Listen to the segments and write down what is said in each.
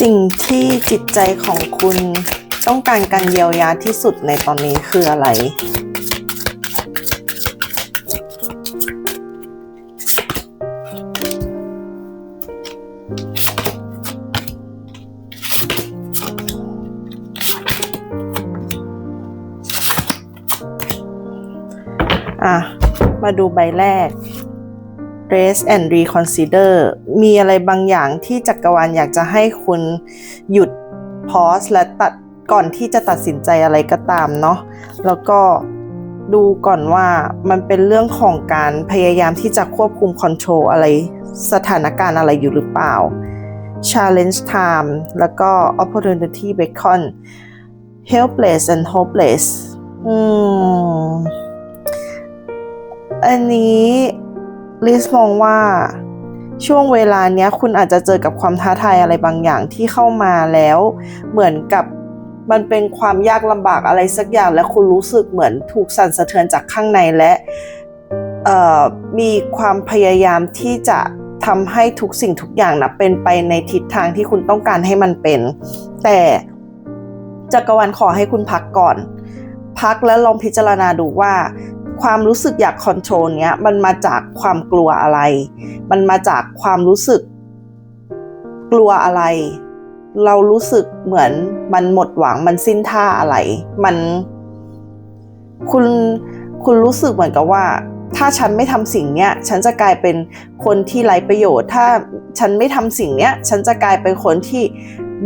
สิ่งที่จิตใจของคุณต้องการการเยียวยาที่สุดในตอนนี้คืออะไร อะ มาดูใบแรก Rest and Reconsider มีอะไรบางอย่างที่จักรวาลอยากจะให้คุณหยุด pause และตัดก่อนที่จะตัดสินใจอะไรก็ตามเนาะแล้วก็ดูก่อนว่ามันเป็นเรื่องของการพยายามที่จะควบคุม control อะไรสถานการณ์อะไรอยู่หรือเปล่า challenge time แล้วก็ opportunity beacon helpless and hopeless อืมอันนี้ ลิสมองว่าช่วงเวลาเนี้ยคุณอาจจะเจอกับความท้าทายอะไรบางอย่างที่เข้ามาแล้ว เหมือนกับมันเป็นความยากลำบากอะไรสักอย่าง และคุณรู้สึกเหมือนถูกสั่นสะเทือนจากข้างในและมีความพยายามที่จะทำให้ทุกสิ่งทุกอย่างนะเป็นไปในทิศทางที่คุณต้องการให้มันเป็น แต่จักรวาลขอให้คุณพักก่อน พักแล้วลองพิจารณาดูว่า ความรู้สึกอยากคอนโทรลเนี้ยมันมาจากความกลัวอะไร มันมาจากความรู้สึกกลัวอะไร เรารู้สึกเหมือนมันหมดหวังมันสิ้นท่าอะไร มันคุณคุณรู้สึกเหมือนกับว่า ถ้าฉันไม่ทำสิ่งเนี้ย ฉันจะกลายเป็นคนที่ไร้ประโยชน์ ถ้าฉันไม่ทำสิ่งเนี้ย ฉันจะกลายเป็นคนที่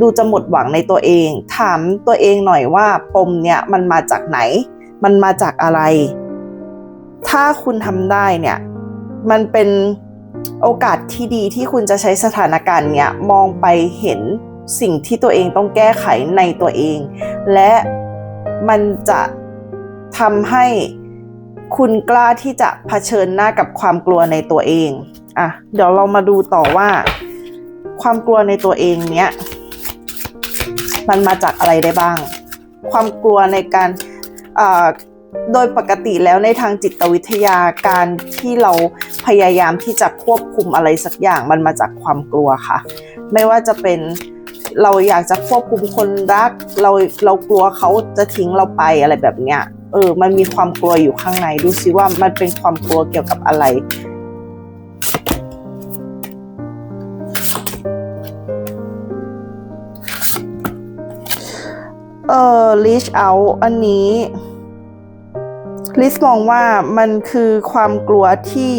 ดูจะหมดหวังในตัวเอง ถามตัวเองหน่อยว่าปมเนี้ยมันมาจากไหน มันมาจากอะไร ถ้าคุณทำได้เนี่ย มันเป็นโอกาสที่ดีที่คุณจะใช้สถานการณ์เนี้ยมองไปเห็นสิ่งที่ตัวเองต้องแก้ไขในตัวเอง และมันจะทำให้คุณกล้าที่จะเผชิญหน้ากับความกลัวในตัวเองอะเดี๋ยวเรามาดูต่อว่า ความกลัวในตัวเองเนี้ยมันมาจากอะไรได้บ้าง ความกลัวในการอ่า โดยปกติแล้วในทางจิตวิทยาการที่เราพยายามที่จะควบคุมอะไรสักอย่างมันมาจากความกลัวค่ะ ไม่ว่าจะเป็นเราอยากจะควบคุมคนรัก เราเรากลัวเขาจะทิ้งเราไปอะไรแบบเนี้ยเออ มันมีความกลัวอยู่ข้างในดูซิว่ามันเป็นความกลัวเกี่ยวกับอะไร เออ reach out อันนี้ ลิสมองว่ามันคือความกลัวที่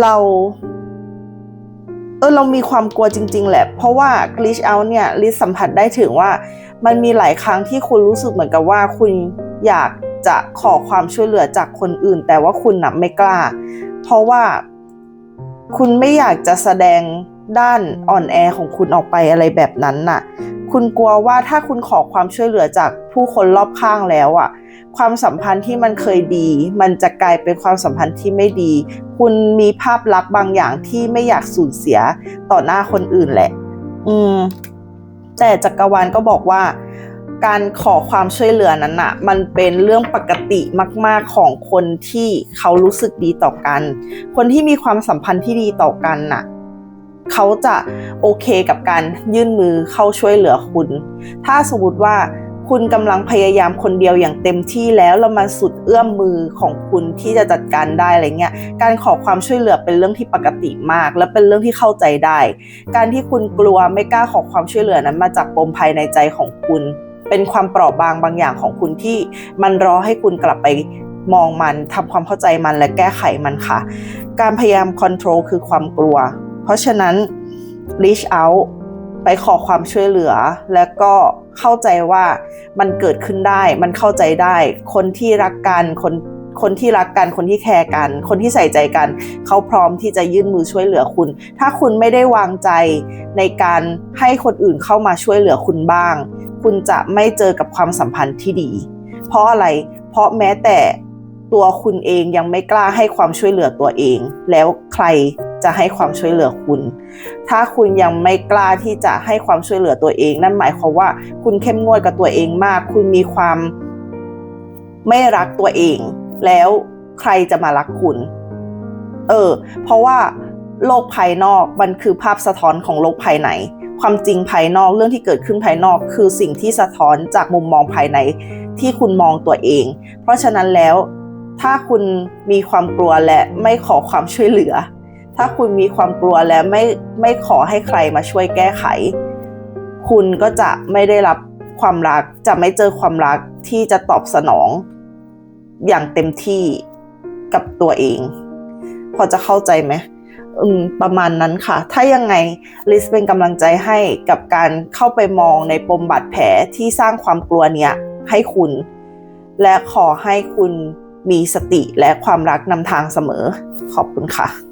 เรา เออเรามีความกลัวจริง ๆ แหละ เพราะว่า reach out เนี่ยลิสสัมผัสได้ถึงว่า มันมีหลายครั้งที่คุณรู้สึกเหมือนกับว่าคุณอยากจะขอความช่วยเหลือจากคนอื่น แต่ว่าคุณน่ะไม่กล้า เพราะว่าคุณไม่อยากจะแสดงด้านอ่อนแอของคุณออกไปอะไรแบบนั้นน่ะ คุณกลัวว่าถ้าคุณขอความช่วยเหลือจากผู้คนรอบข้างแล้วอะ ความสัมพันธ์ที่มันเคยดี มันจะกลายเป็นความสัมพันธ์ที่ไม่ดี คุณมีภาพลักษณ์บางอย่างที่ไม่อยากสูญเสียต่อหน้าคนอื่นแหละ อืม แต่จักรวาลก็บอกว่า การขอความช่วยเหลือนั้นน่ะมันเป็นเรื่องปกติมาก ๆของคนที่เขารู้สึกดีต่อกัน คนที่มีความสัมพันธ์ที่ดีต่อกันน่ะเขาจะโอเคกับการยื่นมือเข้าช่วยเหลือคุณ ถ้าสมมติว่า คุณกำลังพยายามคนเดียวอย่างเต็มที่แล้วแล้วมาสุดเอื้อมมือของคุณที่จะจัดการได้อะไรเงี้ยการขอความช่วยเหลือเป็นเรื่องที่ปกติมาก และเป็นเรื่องที่เข้าใจได้ การที่คุณกลัวไม่กล้าขอความช่วยเหลือนั้นมาจากปมภายในใจของคุณ เป็นความเปราะบางบางอย่างของคุณที่มันรอให้คุณกลับไปมองมันทำความเข้าใจมันและแก้ไขมันค่ะ การพยายามค o n t r o l คือความกลัว เพราะฉะนั้น reach out ไปขอความช่วยเหลือ แล้วก็เข้าใจว่ามันเกิดขึ้นได้ มันเข้าใจได้ คนที่รักกันคนคนที่รักกัน คนที่แคร์กัน คนที่ใส่ใจกัน เขาพร้อมที่จะยื่นมือช่วยเหลือคุณ ถ้าคุณไม่ได้วางใจในการให้คนอื่นเข้ามาช่วยเหลือคุณบ้าง คุณจะไม่เจอกับความสัมพันธ์ที่ดี เพราะอะไร เพราะแม้แต่ตัวคุณเองยังไม่กล้าให้ความช่วยเหลือตัวเอง แล้วใคร จะให้ความช่วยเหลือคุณ ถ้าคุณยังไม่กล้าที่จะให้ความช่วยเหลือตัวเอง นั่นหมายความว่าคุณเข้มงวดกับตัวเองมาก คุณมีความไม่รักตัวเอง แล้วใครจะมารักคุณ เออ เพราะว่าโลกภายนอกมันคือภาพสะท้อนของโลกภายใน ความจริงภายนอกเรื่องที่เกิดขึ้นภายนอก คือสิ่งที่สะท้อนจากมุมมองภายในที่คุณมองตัวเอง เพราะฉะนั้นแล้วถ้าคุณมีความกลัวและไม่ขอความช่วยเหลือ ถ้าคุณมีความกลัวและไม่ไม่ขอให้ใครมาช่วยแก้ไข คุณก็จะไม่ได้รับความรักจะไม่เจอความรักที่จะตอบสนองอย่างเต็มที่กับตัวเอง พอจะเข้าใจไหมอืมประมาณนั้นค่ะ ถ้ายังไงลิสเป็นกำลังใจให้กับการเข้าไปมองในปมบาดแผลที่สร้างความกลัวเนี้ยให้คุณ และขอให้คุณมีสติและความรักนำทางเสมอ ขอบคุณค่ะ